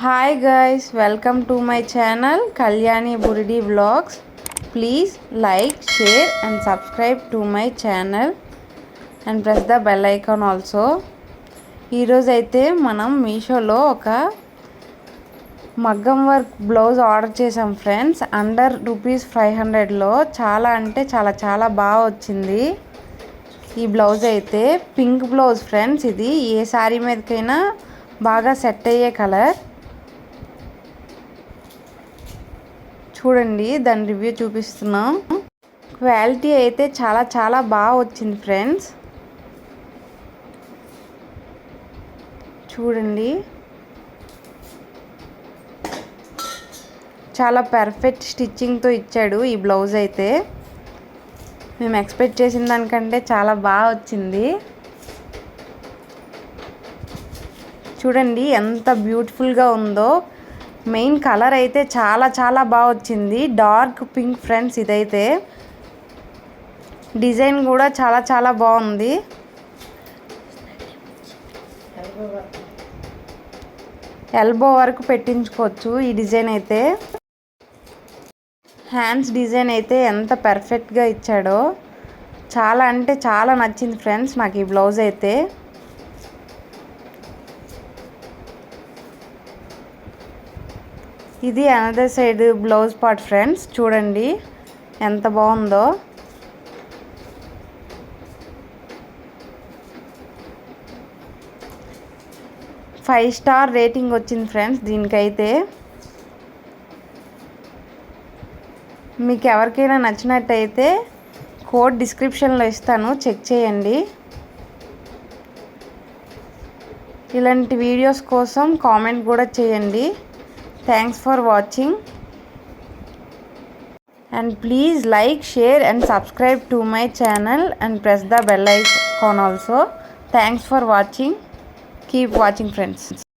Hi guys welcome to my channel Kalyani Buridi vlogs please like share and subscribe to my channel and press the bell icon also ఈరోజు అయితే మనం మీషోలో ఒక మగ్గం work blouse order చేసాం friends under rupees five హండ్రెడ్లో చాలా అంటే చాలా చాలా బాగా వచ్చింది. ఈ బ్లౌజ్ అయితే పింక్ బ్లౌజ్ ఫ్రెండ్స్ ఇది ఏ శారీ మీదకైనా బాగా సెట్ అయ్యే కలర్ చూడండి దాని రివ్యూ చూపిస్తున్నాం. క్వాలిటీ అయితే చాలా చాలా బాగా వచ్చింది ఫ్రెండ్స్. చూడండి. చాలా పర్ఫెక్ట్ స్టిచ్చింగ్తో ఇచ్చాడు ఈ బ్లౌజ్ అయితే. మేము ఎక్స్పెక్ట్ చేసిన దానికంటే చాలా బాగా వచ్చింది. చూడండి ఎంత బ్యూటిఫుల్గా ఉందో. మెయిన్ కలర్ అయితే చాలా చాలా బాగా వచ్చింది. డార్క్ పింక్ ఫ్రెండ్స్ ఇదైతే. డిజైన్ కూడా చాలా చాలా బాగుంది. ఎల్బో వరకు పెట్టించుకోవచ్చు ఈ డిజైన్ అయితే. హ్యాండ్స్ డిజైన్ అయితే ఎంత పర్ఫెక్ట్గా ఇచ్చాడో. చాలా అంటే చాలా నచ్చింది ఫ్రెండ్స్ నాకు ఈ బ్లౌజ్ అయితే. ఇది another side blouse part friends చూడండి ఎంత బాగుందో. ఫైవ్ స్టార్ రేటింగ్ వచ్చింది ఫ్రెండ్స్ దీనికైతే. మీకు ఎవరికైనా నచ్చినట్టయితే కోడ్ డిస్క్రిప్షన్లో ఇస్తాను చెక్ చేయండి. ఇలాంటి వీడియోస్ కోసం కామెంట్ కూడా చేయండి. Thanks for watching and please like, share and subscribe to my channel and press the bell icon also. Thanks for watching. Keep watching friends.